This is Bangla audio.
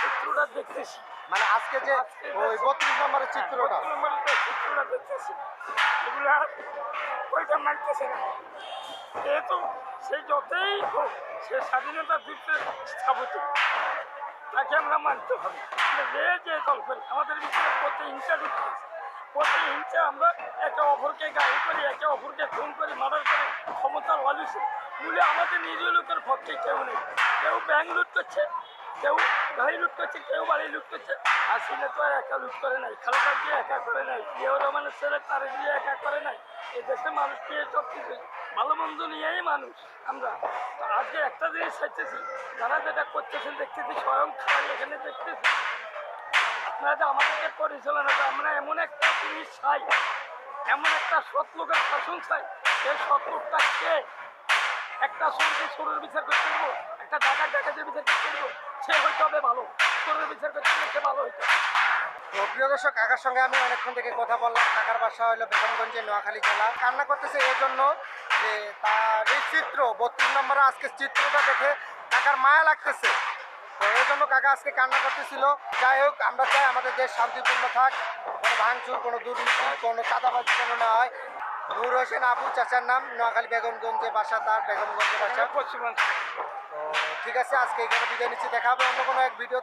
চিত্রটা দেখতেছি। মানে আজকে যে ওই বত্রিশ নম্বরের চিত্রটা। বত্রিশ চিত্রটা দেখতেছি এগুলা ওইটা মানতেছে না। যেহেতু সে যতই হোক সে স্বাধীনতা দিতে স্থাপিত। তাকে আমরা মানতে হবে। যে যে দল করি আমাদের ভিতরে প্রতিহিংসা ঢুকে গেছে প্রতিহিংসা আমরা একে অপরকে গাড়ি করি একে অপরকে খুন করি মার্ডার করি ক্ষমতা লালুসে মূলে আমাদের নিজ লোকের পক্ষে কেউ নেই। কেউ ব্যাংক লুট করছে কেউ গাড়ি লুট করছে, কেউ বাড়ি লুট করছে। আর সিনে তো আর একা লুট করে নাই খালেদা দিয়ে একা করে নাই প্রিয় রহমানের ছেলে তার দিয়ে একা করে নাই। এই দেশে মানুষ নিয়ে সব কিছু, ভালো মন্দ নিয়েই মানুষ আমরা। তো আজকে একটা জিনিস চাইতেছি যারা যেটা করতেছেন দেখতেছি স্বয়ং খাই এখানে দেখতেছি। আপনারা যে আমাদেরকে পরিচালনা আমরা এমন একটা জিনিস চাই, এমন একটা লোকের শাসন চাই সেই সৎ কে? একটা সরকে সরের বিচার করতে পারব একটা ডাকাত ডাকাতের বিচার করতে পারব সে হয়তো হবে ভালো। বিচার করতে সে ভালো হইতো। প্রিয় দর্শক কাকার সঙ্গে আমি অনেকক্ষণ থেকে কথা বললাম। কাকার বাসা হলো বেগমগঞ্জের নোয়াখালী জেলা। কান্না করতেছে এই জন্য যে তার এই চিত্র বত্রিশ নম্বরে আজকে চিত্রটা দেখে কাকার মায়া লাগতেছে। তো এই জন্য কাকা আজকে কান্না করতেছিল। যাই হোক আমরা চাই আমাদের দেশ শান্তিপূর্ণ থাক। কোনো ভাঙচুর কোনো দুর্নীতি কোনো চাঁদাবাজি যেন না হয়। নূর হোসেন আবু চাচার নাম নোয়াখালী বেগমগঞ্জে বাসা তার বেগমগঞ্জে বাসা। পশ্চিমাঞ্চল তো ঠিক আছে আজকে এখানে বিদায় নিচ্ছি। দেখা হবে অন্য কোনো এক ভিডিও